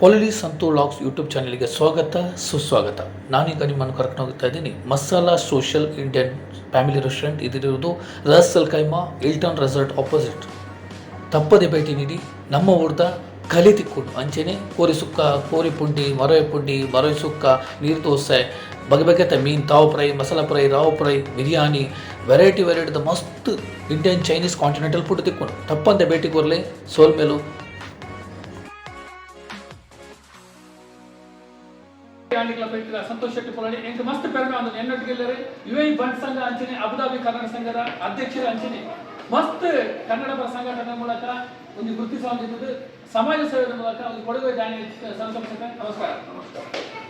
ಪೊಲಿಲಿ Santu logs YouTube ಚಾನಲ್ಗೆ ಸ್ವಾಗತ, ಸುಸ್ವಾಗತ. ನಾನೀಗ ನಿಮ್ಮನ್ನು ಕರ್ಕೊಂಡು ಹೋಗ್ತಾ ಇದ್ದೀನಿ. Masala social Indian family restaurant ಇದಿರುವುದು Ras Al Khaimah Hilton resort opposite ತಪ್ಪದೆ ಭೇಟಿ ನೀಡಿ, ನಮ್ಮ ಊರ್ದ ಕಲಿ ತಿಕ್ಕೊಂಡು ಅಂಚೆನೆ ಕೋರಿ ಸುಕ್ಕ, ಕೋರಿ ಪುಂಡಿ, ಮರವೆ ಪುಂಡಿ, ಮರವೆ ಸುಕ್ಕ, ನೀರು ದೋಸೆ, ಬಗೆ ಬಗೆತ ಮೀನು, tawa fry masala fry rava fry biryani variety ವೆರೈಟಿದ ಮಸ್ತ್ ಇಂಡಿಯನ್ ಚೈನೀಸ್ ಕಾಂಟಿನೆಂಟಲ್ ಫುಡ್ ತಿಕ್ಕೊಂಡು. ತಪ್ಪಂತೆ ಭೇಟಿ ಕೊರಲೆ ಸೋಲ್ ಆಣಿಗಳ ಪೈಕಿದ ಸಂತೋಷ್ ಶೆಟ್ಟಿ ಪೊಲಾಡಿ ಎಂಟು ಮಸ್ತ್ ಪೆರ್ಮೆ ಒಂದು ಎನ್ನೊಟ್ಟಿಗೆಲ್ಲರೆ ಯು ಐ ಬಂಟ್ ಸಂಘ ಅಂಚನೆ, ಅಬುದಾಬಿ ಕನ್ನಡ ಸಂಘದ ಅಧ್ಯಕ್ಷರ ಅಂಚನೆ. ಮಸ್ತ್ ಕನ್ನಡ ಪರ ಸಂಘಟನೆ ಮೂಲಕ ಒಂದು ಗುರುತಿಸುವಂತಿದ್ದು ಸಮಾಜ ಸೇವೆಯ ಮೂಲಕ ಒಂದು ಕೊಡುಗೆ ದಾನಿ ಸಂತೋಷಕ್ಕೆ ನಮಸ್ಕಾರ.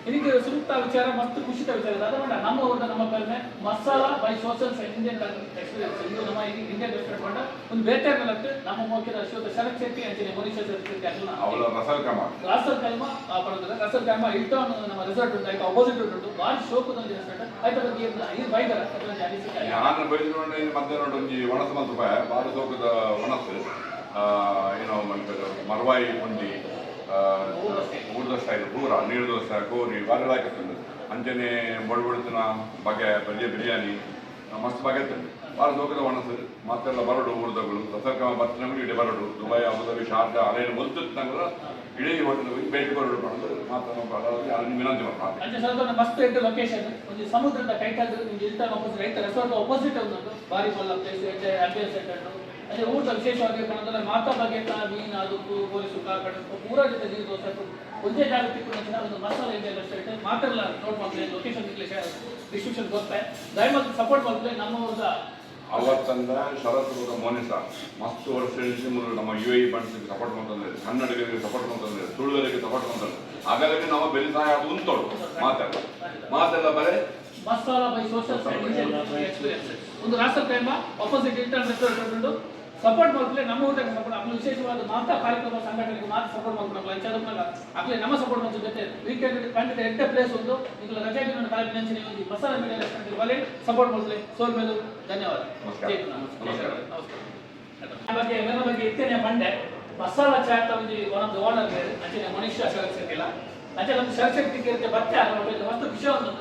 ಇದಕ್ಕೆ ಸೂಕ್ತ ವಿಚಾರ ಮತ್ತು ಖುಷಿತ ವಿಚಾರ. ಅದರಿಂದ ನಮ್ಮ ಊರಿನ ನಮ್ಮ ಕಡಿಮೆ masala by social Indian experience ಇದು ನಮ್ಮ ಇಂಡಿಯನ್ ರೆಸ್ಟೋರೆಂಟ್ ಒಂದು ಬೇಟೆ ಮೇಲಕ್ಕೆ ನಮ್ಮ ಮೋಕಿನ ಅಶ್ವಥ ಶರತ್ ಶೆಟ್ಟಿ ಅಂಚನೆ ಮನೀಶ್ ಶೆಟ್ಟಿ ಅಲ್ಲ ಅವಳ ರಸಲ್ ಕಮ ರಾಸಲ್ ಕರ್ಮ ಪಡೆದ್ರೆ ರಾಸಲ್ ಕರ್ಮ ಅನ್ನೋ ನಮ್ಮ ರೆಸಾರ್ಟ್ ಉಂಟು. ಆಯ್ತು ಅಪೋಸಿಟ್ ಉಂಟು ಭಾರಿ ಶೋಕದ ರೆಸಾರ್ಟ್ ಆಯ್ತು ಬಗ್ಗೆ ಇದು ಬೈದರ ಅದರಲ್ಲಿ ಅನಿಸಿಕೆ ನಾನು ಬೈದ್ರು ಮತ್ತೆ ನೋಡಿ ಒಣಸು ಮತ್ತು ಭಾರಿ ಒಣಸು ಆ, ಏನೋ ಮರ್ವಾಯಿ ಮೂರು ಊರ್ದ ಇದು ಪೂರ ನೀರು ದೋಸೆ ಕೋರಿ ಬಾರಿ ಲಾಯ್ಕತ್ತುಂಡು ಅಂಚನೆ ಬೊಡ್ ಬೊಡ್ತಿನ ಬಗೆ ಬಲಿಯ ಬಿರಿಯಾನಿ, ಮಸ್ತ್ ಬಗೆ ಬಾರಿ ದೋಗದ ಒಣಸು ಮತ್ತೆಲ್ಲ ಬರಡು ಊರ್ದಗಳು ರಸಲ್ಕಮ ಬರ್ತನಗಳು ಇಡೀ ಬರಡು. ದುಬೈ, ಅಬುದಾಬಿ, ಶಾರ್ಜಾ ಅಲ್ಲೇನು ಮೊಲ್ತುತ್ತಂದ್ರೆ ಇಡೀ ಹೋಟೆಲ್ ಭೇಟಿ ಬರಡು ಬಂದು ಮಾತಾಡೋದು ಅಲ್ಲಿ ವಿನಂತಿ ಮಾಡ್ತಾರೆ ಮಸ್ತ್ ಇಟ್ಟು ಲೊಕೇಶನ್ ಒಂದು ಸಮುದ್ರದ ಕೈ ಒಂದು ಇಲ್ಟೌನ್ ಅಪೋಸಿಟ್ ರೈತ ರೆಸಾರ್ಟ್ ಆಪೋಸಿಟ್ ಒಂದು ಬಾರಿ ಮಲ್ಲ ಪ್ಲೇಸ್ ಅದೇ ಊಟ ವಿಶೇಷವಾಗಿ ಅಂತಂದ್ರೆ ಮಾತಾ ಬಗ್ಗೆ ಮೀನು ಅದು ಕೋಳಿ ಸುಕ್ಕ ಕಡಲು ಪೂರ ಜೊತೆ ನೀರು ದೋಸೆ ಒಂದೇ ಜಾಗ ತಿಳ್ಕೊಂಡು ಒಂದು ಮಸಾಲೆ ಇದೆ ರೆಸ್ಟೋರೆಂಟ್ ಮಾತಾಡಲ್ಲ ನೋಟ್ ಮಾಡ್ತಾರೆ ಲೊಕೇಶನ್ ಡಿಸ್ಟ್ರಿಬ್ಯೂಷನ್ ಗೊತ್ತೆ ದಯಮಾಡಿ ಸಪೋರ್ಟ್ ಮಾಡಿದ್ರೆ ನಮ್ಮ ಊರ್ದ ಅವತ್ತಂದ ಶರತ್ ಕೂಡ ಮೋನಿಸ ಮಸ್ತ್ ವರ್ಷ ಇಳಿಸಿ ಮುಂದೆ ನಮ್ಮ ಯು ಐ ಬಂಡ್ಸಿಗೆ ಸಪೋರ್ಟ್ ಮಾಡ್ತಂದ್ರೆ ಕನ್ನಡಿಗರಿಗೆ ಸಪೋರ್ಟ್ ಮಾಡ್ತಂದ್ರೆ ತುಳುವರಿಗೆ ಸಪೋರ್ಟ್ ಮಾಡ್ತಾರೆ. ಹಾಗಾಗಿ ನಾವು ಬೆಲೆ ಸಹಾಯ ಅದು ಮಾತಾಡ ಮಾತೆಲ್ಲ. ಮಾತೆಲ್ಲ ಬರೇ. ಮಸಾಲಾ ಬೈ ಸೋಷಿಯಲ್ ಒಂದು ರಾಷ್ಟ್ರ ಕೈಮ ಆಪೋಸಿಟ್ ಇಂಟರ್ ರೆಸ್ಟೋರೆಂಟ್ ಉಂಟು. ಸಪೋರ್ಟ್ ಮಾಡ್ತಾರೆ ನಮ್ಮ ಊಟಕ್ಕೆ ಸಪೋರ್ಟ್ ಆಗ್ಲಿ ವಿಶೇಷವಾದ ಮಾತ್ರ ಕಾರ್ಯಕ್ರಮ ಸಂಘಟನೆಗೆ ಮಾತ್ರ ಸಪೋರ್ಟ್ ಮಾಡ್ಕೊಂಡು ಅಂಚಾದ ಅಪ್ಲೆ ನಮ್ಮ ಸಪೋರ್ಟ್ ಮಾಡ್ತಾರೆ ಜೊತೆ ವೀಕೆಂಡ್ ಖಂಡಿತ ಎಂಟೆ ಪ್ಲೇಸ್ ಒಂದು ಈಗ ರಜೆ ದಿನ ಕಾಲೇಜ್ ಒಂದು ಮಸಾಲಾ ಮೀಡಿಯಾ ರೆಸ್ಟೋರೆಂಟ್ ಒಲೆ ಸಪೋರ್ಟ್ ಮಾಡ್ತಾರೆ ಸೋಲ್ ಮೇಲು ಧನ್ಯವಾದ. ನಮಸ್ಕಾರ. ಬಗ್ಗೆ ಎಲ್ಲರ ಬಗ್ಗೆ ಇತ್ತೇನೆ ಮಂಡೆ ಮಸಾಲಾ ಚಾಟ್ ಒಂದು ಒಂದು ಓನರ್ ಅಂಚೆ ಮನುಷ್ಯ ಶರಕ್ಷಕ್ಕಿಲ್ಲ ಅಂಚೆ ನಮ್ಮ ಶರಕ್ಷಕ್ತಿ ಇರುತ್ತೆ ಬತ್ತೆ ಆಗಬೇಕು ಮಸ್ತ್ ವಿಷಯ ಒಂದು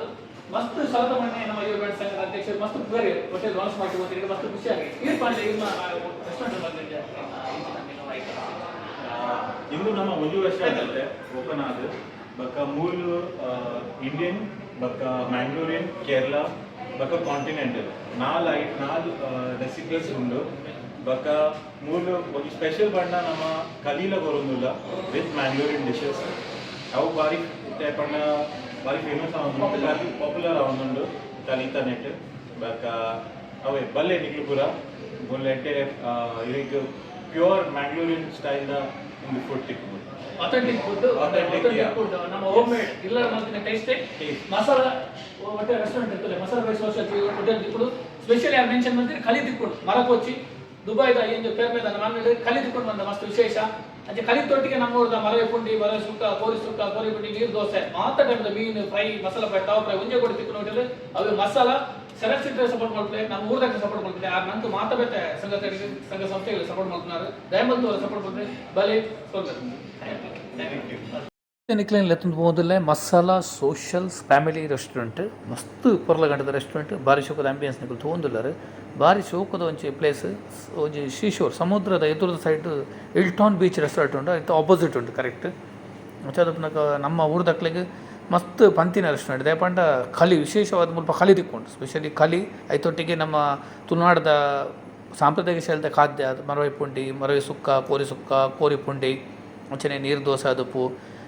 ಮಸ್ತ್ ಸಲದ ಮಣ್ಣೆ ನಮ್ಮ ಯುವ ಬ್ಯಾಂಡ್ ಸಂಘದ ಅಧ್ಯಕ್ಷರು. ಮಸ್ತ್ ಬೇರೆ ಹೋಟೆಲ್ ಲಾಂಚ್ ಮಾಡಿ ಹೋಗ್ತೀರಿ ಮಸ್ತ್ ಖುಷಿಯಾಗಿ ಈ ಪಾಂಡೆ ನಿಮ್ಮ ರೆಸ್ಟೋರೆಂಟ್ ಬಂದಿದ್ದೆ ಇಂದು ನಮ್ಮ ಒಂದು ವರ್ಷ ಆಗುತ್ತೆ. ಓಪನ್ ಆದ. ಬಕ್ಕ ಮೂಲು ಇಂಡಿಯನ್ ಬಕ್ಕ ಮ್ಯಾಂಗ್ಳೂರಿಯನ್ ಕೇರಳ ಬಕ್ಕ ಕಾಂಟಿನೆಂಟಲ್ ನಾಲ್ ಐ ನಾಲ್ ರೆಸಿಪೀಸ್ ಉಂಡು. ಬಕ್ಕ ಮೂಲು ಒಂದು ಸ್ಪೆಷಲ್ ಬಣ್ಣ ನಮ್ಮ ಕಲೀಲ ಬರೋದಿಲ್ಲ ವಿತ್ ಮ್ಯಾಂಗ್ಳೂರಿಯನ್ ಡಿಶಸ್ ಅವು ಬಾರಿ ಪಣ್ಣ ಬಾರಿ ಫೇಮಸ್ ಆವೊಂದು ಬಾರಿ ಪಾಪ್ಯುಲರ್ ಆವೊಂದುಂಡು ಕಲಿತ ನೆಟ್ ಬಕ್ಕ ಅವೇ ಬಲ್ಲೆ ನಿಗ್ಲು ಪೂರ ಬೊಲ್ಲೆಟ್ಟೆ ಈಗ ಪ್ಯೂರ್ ಮ್ಯಾಂಗ್ಳೂರಿಯನ್ ಸ್ಟೈಲ್ದ ಒಂದು food ತಿಕ್ಬೋದು authentic food Authentic, authentic yeah. Food ನಮ್ಮ ಹೋಮ್ ಮೇಡ್ ಇಲ್ಲ ಮಂತಿನ ಟೇಸ್ಟೇ Taste. ಮಸಾಲ ಹೊಟ್ಟೆ ರೆಸ್ಟೋರೆಂಟ್ ಇರ್ತದೆ ಮಸಾಲ ಬೈ ಸೋಷಲ್ ಹೋಟೆಲ್ ತಿಕ್ಕುಡು ಸ್ಪೆಷಲ್ ಯಾರು ಮೆನ್ಷನ್ ಮಾಡ್ತೀರಿ ಕಲಿ ತಿಕ್ಕೊಂಡು ಮರಕೊಚ್ಚಿ ದುಬೈದ ಈ ಒಂದು ಪೇರ್ ಮೇಲೆ ನಾನು ಕಲಿತುಕೊಂಡು ಬಂದ ಮಸ್ತ್ ವಿಶೇಷ. ಅಂದ್ರೆ ಕಲಿತೊಟ್ಟಿಗೆ ನಮ್ಮೂರದ ಮರವೆ ಪುಂಡಿ ಮರವೆ ಸುಕ್ಕ ಕೋರಿ ಸುಕ್ಕ ಕೋರಿ ಪುಂಡಿ, ನೀರು ದೋಸೆ ಮಾತ್ರ ಕಡಿದ ಮೀನು fry, masala fry, tawa fry ಉಂಜೆ ಕೊಡಿ ತಿಕ್ಕೊಂಡು ನೋಡಿದ್ರೆ ಅವು ಮಸಾಲ ಸೆಲೆಕ್ಟ್ ಸೆಂಟರ್ ಸಪೋರ್ಟ್ ಮಾಡ್ತಾರೆ ನಮ್ಮ ಊರದಾಗ ಸಪೋರ್ಟ್ ಮಾಡ್ತಾರೆ ಆ ನಂತು ಬೇತೆ ಸಂಘ ಸಂಘ ಸಂಸ್ಥೆಗಳು ಸಪೋರ್ಟ್ ಮಾಡ್ತಾರೆ ದಯಮಂತು ಅವರು ಸಪೋರ್ಟ್ ಮಾಡ್ತಾರೆ ಬಲೆ ಸೋಲ್ತಾರೆ ನಿಕ್ಲೈನ್ಲ ತುಂಬ ಮೊದಲೇ ಮಸಾಲ ಸೋಷಲ್ಸ್ ಫ್ಯಾಮಿಲಿ ರೆಸ್ಟೋರೆಂಟ್ ಮಸ್ತ್ ಪರ್ಲ ಗಂಡದ ರೆಸ್ಟೋರೆಂಟ್ ಭಾರಿ ಶೋಕದ ಆಂಬಿಯನ್ಸ್ ನಿಕ್ಲು ತೊಗೊಂದುಲ್ಲಾರೆ ಭಾರಿ ಶೋಕದ ಒಂಜಿ ಪ್ಲೇಸ್ ಒಂಜಿ ಶೀಶೋರ್ ಸಮುದ್ರದ ಎದುರದ ಸೈಡ್ ಇಲ್ಟಾನ್ ಬೀಚ್ ರೆಸ್ಟೋರೆಂಟ್ ಉಂಟು ಆಯ್ತು ಆಪೋಸಿಟ್ ಉಂಟು ಕರೆಕ್ಟ್ ಅದಕ್ಕೆ ನಮ್ಮ ಊರ್ದಕ್ಲಿಗೆ ಮಸ್ತ್ ಪಂತಿನ ರೆಸ್ಟೋರೆಂಟ್ ದಯಪಂಡ ಕಲಿ, ವಿಶೇಷವಾದ ಮುಲ್ಪ ಕಲಿ ತಿಕ್ಕೊಂಡು ಸ್ಪೆಷಲಿ ಕಲಿ, ಐತೊಟ್ಟಿಗೆ ನಮ್ಮ ತುಳುನಾಡದ ಸಾಂಪ್ರದಾಯಿಕ ಶೈಲಿದ ಖಾದ್ಯ ಮರವೆ ಪುಂಡಿ, ಮರವೆ ಸುಕ್ಕ, ಕೋರಿ ಸುಕ್ಕ, ಕೋರಿ ಪುಂಡಿ ಅಂಚನೆ ನೀರು ದೋಸೆ, ಅದುಪ್ಪು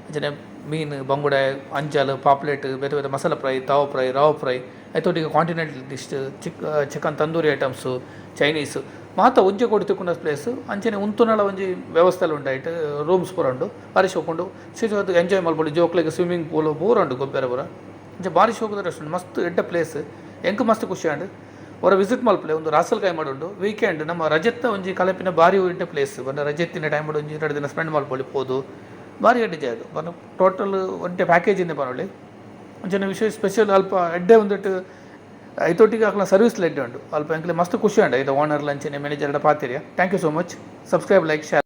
ಅಂಚನೆ ಮೀನು, ಬಂಗುಡೆ, ಅಂಜಲ್, ಪಾಪ್ಲೆಟ್, ಬೇರೆ ಬೇರೆ masala fry, tawa fry, rava fry ಐತೊಟ್ಟಿಗೆ continental dish chick chicken tandoori items Chinese ಮಾತ ಒಂಜೆ ಕೊಡಿ ತಿಕ್ಕೊಂಡ ಪ್ಲೇಸ್ ಅಂಚನೆ ಉಂತುನಳ ಒಂಜಿ ವ್ಯವಸ್ಥೆಲು ಉಂಟಾಯ್ತು ರೂಮ್ಸ್ ಪೂರ ಉಂಡು ಬಾರಿ ಶೋಕೊಂಡು ಶೀಶೋದು ಎಂಜಾಯ್ ಮಾಡ್ಬೋದು ಜೋಕ್ಲಿಗೆ ಸ್ವಿಮ್ಮಿಂಗ್ ಪೂಲ್ ಪೂರ ಉಂಡು ಗೊಬ್ಬರ ಪೂರ. ಅಂಚೆ ಬಾರಿ ಶೋಕದ ರೆಸ್ಟೋರೆಂಟ್ ಮಸ್ತ್ ಎಡ್ಡ ಪ್ಲೇಸ್ ಎಂಕ್ ಮಸ್ತ್ ಖುಷಿ ಆಂಡ್ ಅವರ ವಿಸಿಟ್ ಮಲ್ಪಲೆ ಒಂದು ರಾಸಲ್ಕಾಯಿ ಮಾಡುಂಡು ವೀಕೆಂಡ್ ನಮ್ಮ ರಜತ್ತ ಒಂಜಿ ಕಲಪಿನ ಬಾರಿ ಇಡ್ಡ ಪ್ಲೇಸ್ ಬಂದ ರಜತ್ತಿನ ಟೈಮ್ ಒಂಜಿ ಎರಡು ದಿನ ಸ್ಪೆಂಡ್ ಮಾಡ್ಕೊಳ್ಳಿ ಹೋದು ಬಾರಿ ಎಡ್ಡೆ ಜಾಗ ಬಂದು ಟೋಟಲ್ ಒಂಟೆ ಪ್ಯಾಕೇಜ್ ಇಂದ ಬರೋಳಿ ಅಂಚನೆ ವಿಶೇಷ ಸ್ಪೆಷಲ್ ಅಲ್ಪ ಎಡ್ಡೆ ಒಂದಿಟ್ಟು ಐತೋಟಿಗೆ ಹಾಕಲ ಸರ್ವಿಸ್ ಲೆಡ್ಡೆ ಉಂಟು. ಅಲ್ಪ ಎಂಕ್ಲೆ ಮಸ್ತ್ ಖುಷಿ ಉಂಡು ಇದು ಓನರ್ ಲಂಚಿನ manager ಪಾತಿರಿಯ. Thank you so much subscribe like share